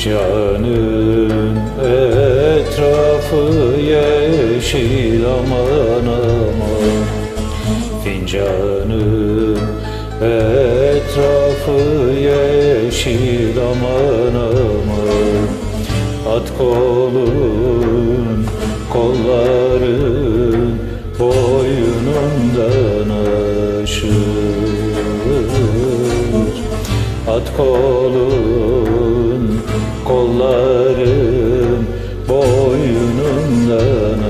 Fincanın etrafı yeşil aman aman. Fincanın etrafı yeşil aman aman. At kolun kolların boynundan aşır. At kolun kolların boynundan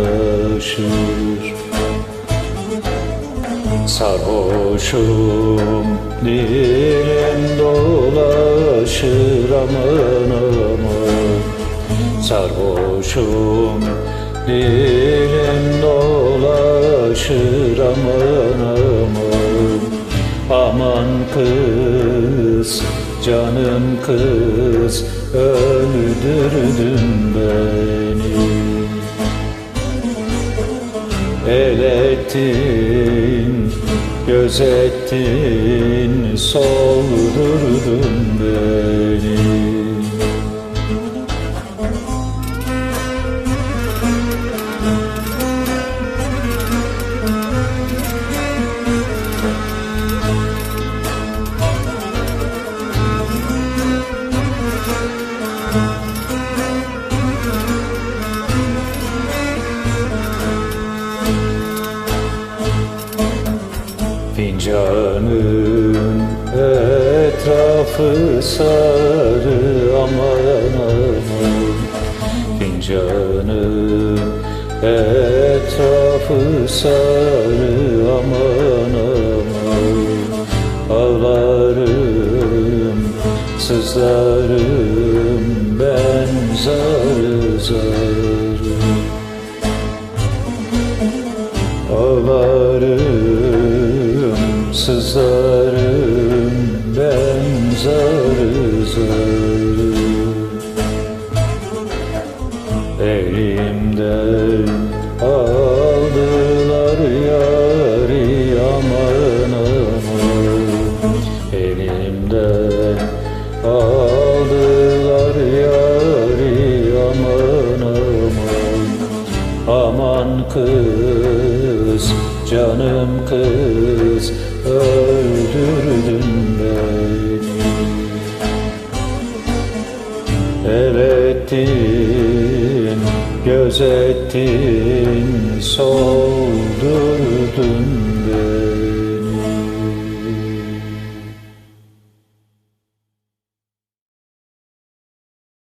aşır. Sarhoşum dilim dolaşır aman aman. Sarhoşum dilim dolaşır aman aman. Aman kız canım kız öldürdün beni. El ettin, gözettin, soldurdun Fincanın etrafı sarı aman aman. Fincanın etrafı sarı aman aman. Ağlarım, sızlarım ben zar zar sızlarım ben zar zar Elimden aldılar kız, canım kız Öldürdün beni. El ettin, gözettin Soldurdun beni